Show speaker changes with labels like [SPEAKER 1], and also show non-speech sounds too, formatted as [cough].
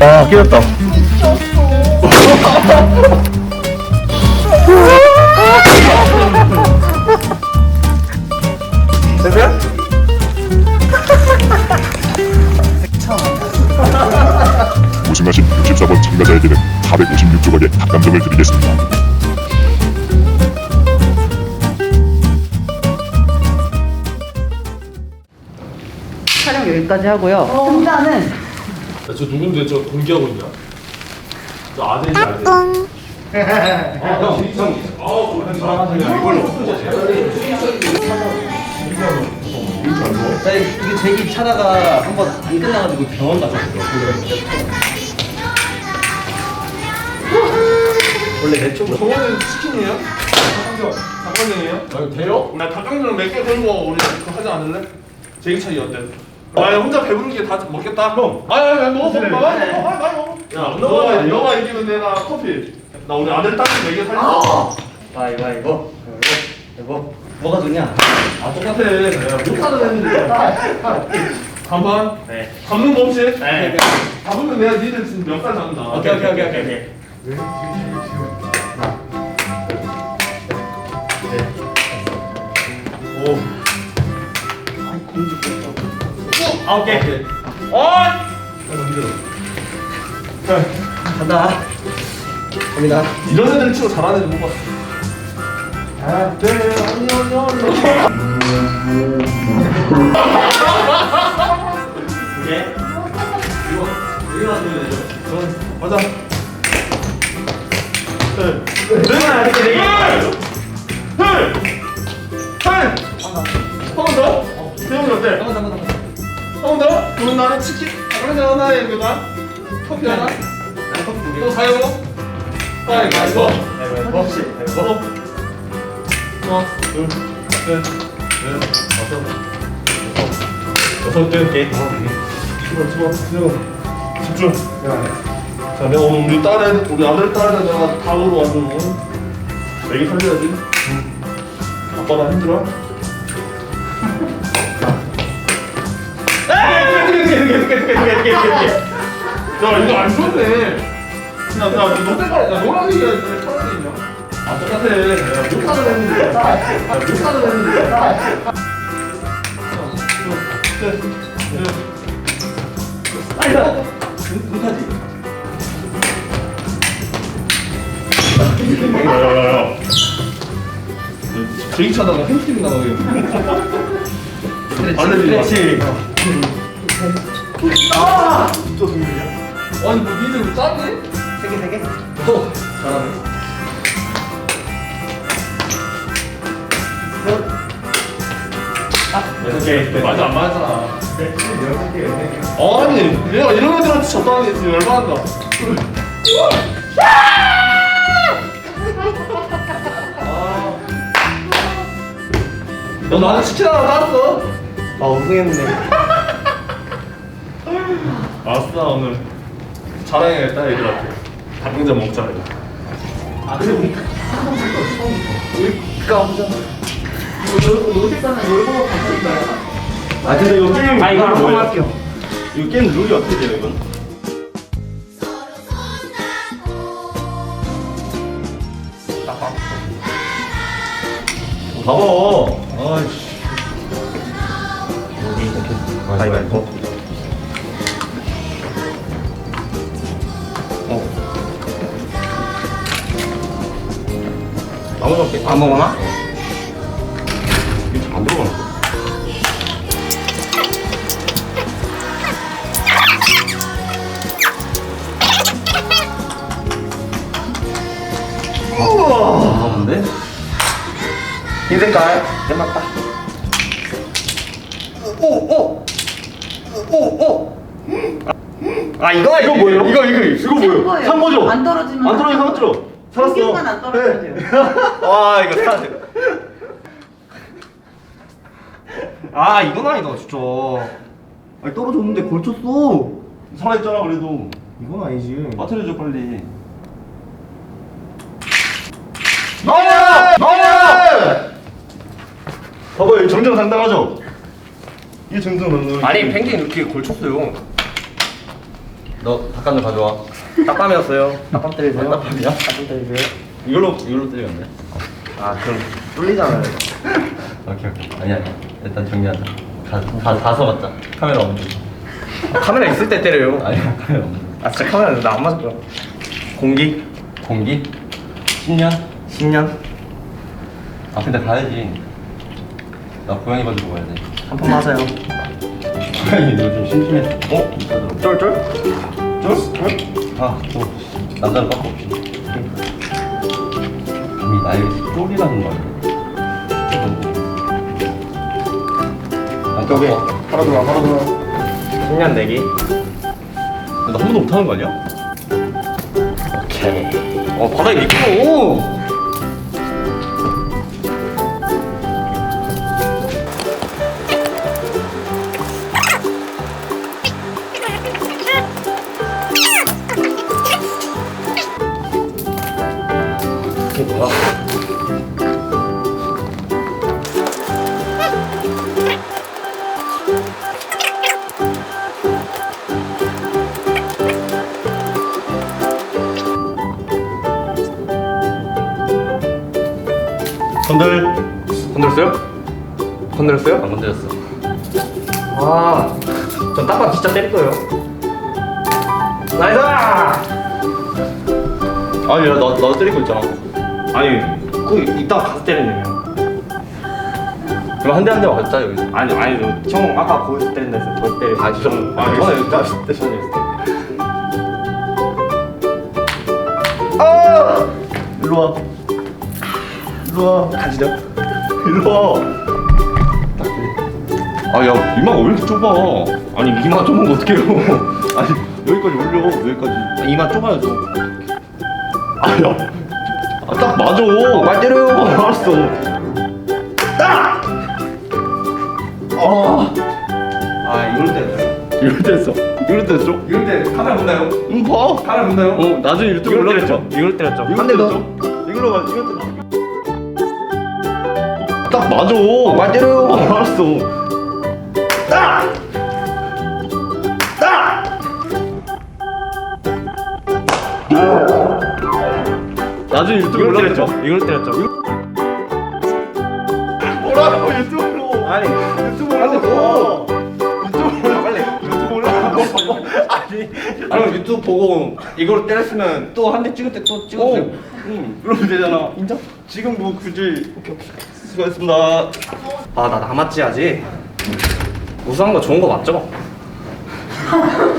[SPEAKER 1] 아 깨졌다. 됐어 [laughs]
[SPEAKER 2] 우승하신 64번 참가자에게는 456조각의 닭감정을 드리겠습니다.
[SPEAKER 3] 촬영 여기까지 하고요. 승자는
[SPEAKER 4] 야, 저 누군데 저 공개하고 있냐? 저 아들인지 아들. 아, 형, 형. 아우, 이걸로.
[SPEAKER 5] 나 이게 제기 차다가 한 번 안 끝나가지고 병원 갔었어. 원래 내 쪽으로.
[SPEAKER 4] 저거는 치킨이에요? 닭강정이에요? 아, 돼요? 나 닭강정 몇개 걸고 우리 그거 하지 않을래? 제기차기 어때? 아, 야, 혼자 배부른 게 다 먹겠다. 형. 아, 야, 야, 먹어, 먹어, 먹어, 먹어. 야, 너가, 너가 이기면 내가 커피. 나 오늘 아들 딸이 네개 살렸어.
[SPEAKER 5] 가위바위보. 이거 뭐가 좋냐?
[SPEAKER 4] 아, 똑같아. 못하는 했는데. 가만.
[SPEAKER 5] 네.
[SPEAKER 4] 잡는 거 없이?
[SPEAKER 5] 네.
[SPEAKER 4] 잡으면 내가 니들 지금 몇살 잡는다.
[SPEAKER 5] 오케이 오케이 오케이 오케이. 오케이.
[SPEAKER 4] 오.
[SPEAKER 5] 아 오케이.
[SPEAKER 4] 어!
[SPEAKER 5] 간다. 갑니다.
[SPEAKER 4] 이런 애들 치고 잘하는 애들 못 봤어. 아, 네, 아니.
[SPEAKER 5] 오케이. 이거 이거 되죠.
[SPEAKER 4] 맞아. 네. 내가 이렇게 네 개. 헐! 헐! 한번 더? 태용이 어때? 한번 더? 그럼 나는 치킨 닭강정 하나, 이거다. 커피 하나.
[SPEAKER 5] 개.
[SPEAKER 4] 또 사요. 빨리 가, 이거.
[SPEAKER 5] 가위바위보.
[SPEAKER 4] 혹시?
[SPEAKER 5] 가위바위보.
[SPEAKER 4] 하나, 둘, 셋, 넷, 다섯, 여섯 개.
[SPEAKER 5] 오케이.
[SPEAKER 4] 집어, 집어, 집어. 집중. 자, 내가 오늘 우리 딸애, 우리 아들 딸애 내가 닭으로 완전 애기 살려야지. 아빠랑 힘들어? 야, 이거 안 좋네. 야, 야, 너 때가, 야. 왜 차라리 있냐? 아, 똑같아. 야, 못하는 했는데. 야, 못하는 했는데.
[SPEAKER 5] 아니 나 못하지.
[SPEAKER 4] 야야야야 제기 차다가 햄스트링 나가겠네 알레르기
[SPEAKER 5] 그렇지.
[SPEAKER 4] 아니 뭐 니들 왜 짜네?
[SPEAKER 5] 세개 세 개. 오 잘하네. 여섯 개.
[SPEAKER 4] 맞아 안 맞아 아니 내가 이런 애들한테 졌다는 게 진짜 열받는다 너 나한테 치킨 하나 따왔어
[SPEAKER 5] 아 우승했네. [laughs]
[SPEAKER 4] 아싸 오늘 자랑해야겠다 애들한테 닭강정 먹자 이거
[SPEAKER 5] 아 근데 우리
[SPEAKER 4] 우리가 혼자
[SPEAKER 5] 아 근데 이 게임
[SPEAKER 1] 아, 이거 한번? 할게요.
[SPEAKER 5] 이 게임 룰이 어떻게 돼요 이건? 봐봐. 아이씨. 가위바위보. 어. 아무나 할게.
[SPEAKER 1] 아무거나? 흰 색깔 내 맞다 오오 오오 아 이거
[SPEAKER 5] 이거 뭐예요? 이거 이거 이거 뭐예요? 산 거죠?
[SPEAKER 3] 안 떨어지면
[SPEAKER 5] 안 떨어지면
[SPEAKER 3] 안
[SPEAKER 5] 살았죠? 살았어.
[SPEAKER 3] 안 떨어져요. [laughs]
[SPEAKER 1] 와 이거 사야 아 이건 아니다 진짜
[SPEAKER 5] 아니 떨어졌는데 걸쳤어. 살아있잖아 그래도.
[SPEAKER 1] 이건 아니지.
[SPEAKER 5] 빠뜨려줘 빨리.
[SPEAKER 1] 나야! 나야! 봐봐, 여기 정정당당하죠? 이게 정정당당.
[SPEAKER 5] 아니 펭귄 이렇게 걸쳤어요. 너 닭간을 가져와. 딱밤이었어요. 딱밤 때리세요. 딱밤이야? 딱밤 때리세요. 이걸로 이걸로 때리면 돼.
[SPEAKER 1] 아, 그럼 뚫리잖아요.
[SPEAKER 5] 오케이 오케이. 아니야. 일단 정리하자. 다다 써봤자. 카메라 없는.
[SPEAKER 1] 카메라 있을 때 때려요.
[SPEAKER 5] 아니야 카메라 없는.
[SPEAKER 1] 아, 진짜 카메라 나안 맞을 거야. 공기?
[SPEAKER 5] 공기? 10년?
[SPEAKER 1] 10년?
[SPEAKER 5] 아 근데 가야지. 나 고양이 가지고 가야 돼.
[SPEAKER 1] 한판 맞아요.
[SPEAKER 5] 고양이 요즘 심심해. 어?
[SPEAKER 1] 쫄쫄?
[SPEAKER 5] 아, 또 남자는 깎고 없이. 이미 나에게 쫄이라는 거 아니야? 아. 어,
[SPEAKER 1] 바로 들어와, 바로 들어와. 10년 내기.
[SPEAKER 5] 나한 번도 못하는 거 아니야?
[SPEAKER 1] 오케이. 어, 바닥에 미끄
[SPEAKER 5] 건들.
[SPEAKER 1] 건드렸어요? 건드렸어요?
[SPEAKER 5] 안 건드렸어.
[SPEAKER 1] 아, 전 딱밤 진짜 때릴 거예요. 나이스!
[SPEAKER 5] 아니, 야, 너, 너 때리고 있잖아.
[SPEAKER 1] 아니, 그 이따 가서 때리네요.
[SPEAKER 5] 그럼 한 대 한 대 맞자, 여기서.
[SPEAKER 1] 아니, 아니, 형 아까 거기서 때린다 했어요. 거기서 때리고.
[SPEAKER 5] 아, 진짜?
[SPEAKER 1] 아,
[SPEAKER 5] 저는
[SPEAKER 1] 저는
[SPEAKER 5] 일단
[SPEAKER 1] 일단
[SPEAKER 5] 대전에
[SPEAKER 1] 아! 일로 와. 일로 와. 가지죠. 일로 와.
[SPEAKER 5] 아, 야, 이마가 왜 이렇게 좁아?
[SPEAKER 1] 아니, 이마 좁은 거 어떡해요?
[SPEAKER 5] 아니, 여기까지 올려, 여기까지.
[SPEAKER 1] 이마 좁아야죠.
[SPEAKER 5] 아, 야. 아, 딱 맞아.
[SPEAKER 1] 말 때려요.
[SPEAKER 5] 어, 알았어.
[SPEAKER 1] 딱! 아. 아, 이럴 때.
[SPEAKER 5] 이럴 때 했어. 이럴 때 했죠?
[SPEAKER 1] 이럴 때 카메라 본다요?
[SPEAKER 5] 응, 봐.
[SPEAKER 1] 카메라 본다요?
[SPEAKER 5] 어, 나중에 유튜브
[SPEAKER 1] 때렸죠. 이걸 한대 더.
[SPEAKER 5] 때렸죠? 이걸로 가, 이걸 때렸죠? 딱 맞아.
[SPEAKER 1] 말 때려요.
[SPEAKER 5] 어, 알았어.
[SPEAKER 1] 딱! 딱!
[SPEAKER 5] 나중에 유튜브
[SPEAKER 1] 이걸? 때렸죠. 이걸 때렸죠.
[SPEAKER 5] 뭐라고 유튜브로?
[SPEAKER 1] 아니,
[SPEAKER 5] 유튜브
[SPEAKER 1] 한대 더.
[SPEAKER 5] 유튜브 올라 빨리. 유튜브 올라가고. [laughs] 아니,
[SPEAKER 1] 그럼 유튜브 보고 이걸 때렸으면 또 한 대 찍을 때 또 찍었어요.
[SPEAKER 5] 어, 응, 그러면 되잖아. 인정? 지금 뭐 굳이 수고했습니다.
[SPEAKER 1] 아, 나 남았지 아직. 우수한 거 좋은 거 맞죠? [laughs]